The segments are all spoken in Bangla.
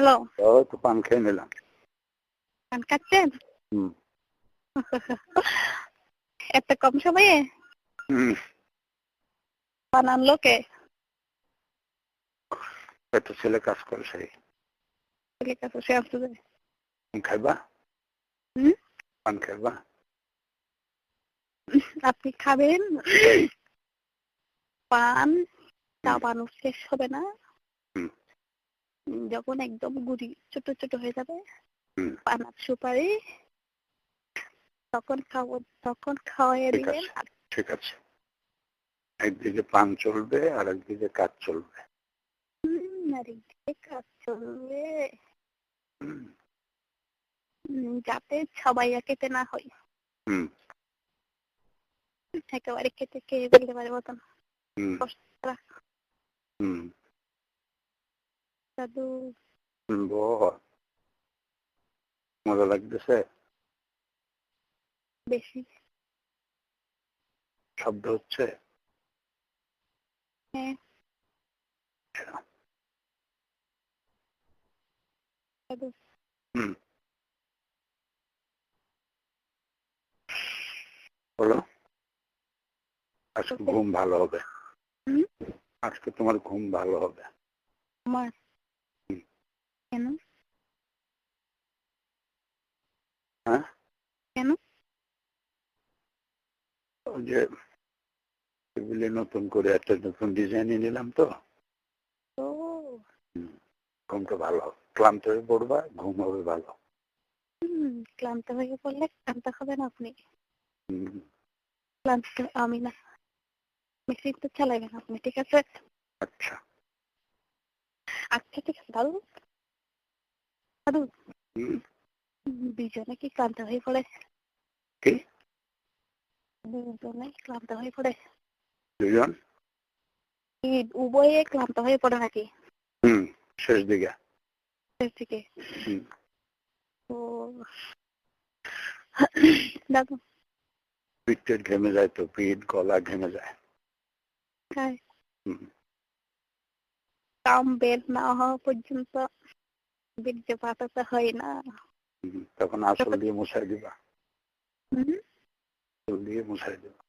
হ্যালো ওই তো পান খেয়ে নিলাম পান খাচ্ছেন হুম এত কম সময়ে হুম পান আনলো কে একটা ছেলে কাজ করে সেই ছেলে কাছে সে আসতে যায় পান খাইবা হুম? পান খাইবা আপনি খাবেন পান চাবানো শেষ হবে না। যখন একদম গুড়ি ছোট ছোট হয়ে যাবে হুম। পান আর সুপারি তখন খাব তখন খাওয়াইয়ে ঠিক দিবেন। ঠিক আছে। একদিকে পান চলবে আর একদিকে কাজ চলবে। হুম, আর একদিকে কাজ চলবে। যাতে সবাইয়া খেতে না হয়। একেবারে খেতে খেয়ে ফেলতে পারে মতন। হুম। মজা লাগতেছে বেশি শব্দ হচ্ছে হ্যাঁ বলো। আজকে ঘুম ভালো হবে? আজকে তোমার ঘুম ভালো হবে। আমার। কেন? হ্যাঁ? কেন? ওই যে টেবিলে নতুন করে একটা নতুন ডিজাইন নিলাম তো। ও। হুম, ঘুমটা ভালো। হবে ক্লান্ত হয়ে পড়বা ঘুম হবে ভালো। হুম, ক্লান্ত হয়ে পড়লে ক্লান্ত হবেন আপনি। ক্লান্ত আমি না। মেশিন তো চালাবেন আপনি ঠিক আছে? আচ্ছা। আচ্ছা ঠিক আছে দাদু দাদু দুজনে কি ক্লান্ত হয়ে পড়ে কি দুজনে ক্লান্ত হয়ে পড়ে দুজন কি উভয়ে ক্লান্ত হয়ে পড়ে নাকি হুম শেষ দিকে শেষ দিকে দাদু ঘেমে যায় তো পিঠ গলা ঘেমে যায় কাম বের না হওয়া পর্যন্ত বীর্যপাতটা হয় না। তখন আসল দিয়ে মশাই দিবা। আসল দিয়ে মশাই দিবা।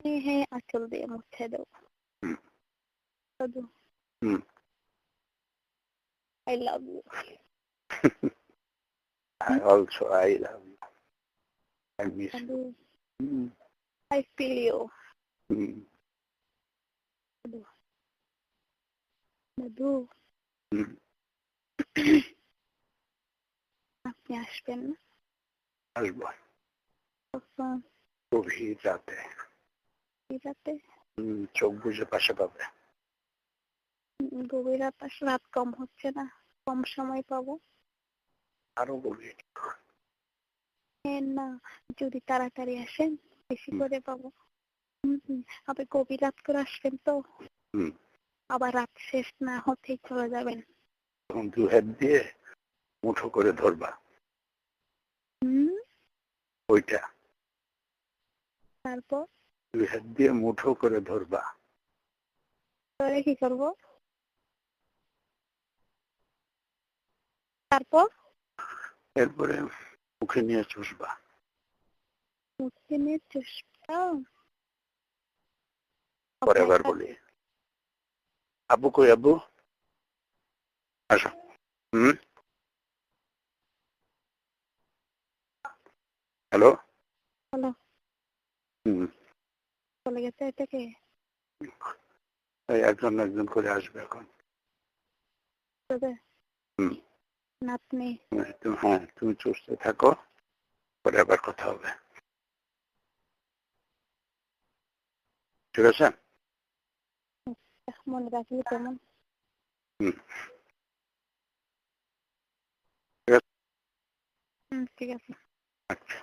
হ্যাঁ হ্যাঁ আঁচল দিয়ে মুছে দেবো। হুম। I love you I also I love you. I miss you. You হুম, দাদু দাদু হুম, আপনি আসবেন না আসব তখন গভীর রাতে এই রাতে হুম, চোখ বুঝে পাশে পাবে গভীর রাত রাত কম হচ্ছে না? কম সময় পাবো? আরও গভীর। না যদি তাড়াতাড়ি আসেন বেশি করে পাবো। আবার গভীর রাত করে আসবেন তো? আবার রাত শেষ না হতেই চলে যাবেন। তখন দু হাত দিয়ে মুঠো করে ধরবা। ওইটা। তারপর? দুই হাত দিয়ে মুঠো করে ধরবা। কি করব? তারপর? এরপরে মুখে নিয়ে চুষবা। মুখে নিয়ে চেষ্টা পরে আবার বলি। আব্বু কই আব্বু আসো। হুম? হ্যালো? হ্যালো। হুম। চলে গেছে এটাকে? এই একজন একজন করে আসবে এখন। হুম। নাতনি। হ্যাঁ তুমি চুষতে থাকো পরে আবার কথা হবে। ঠিক আছে? মনে রাখি তেমন। হুম। হুম ঠিক আছে। আচ্ছা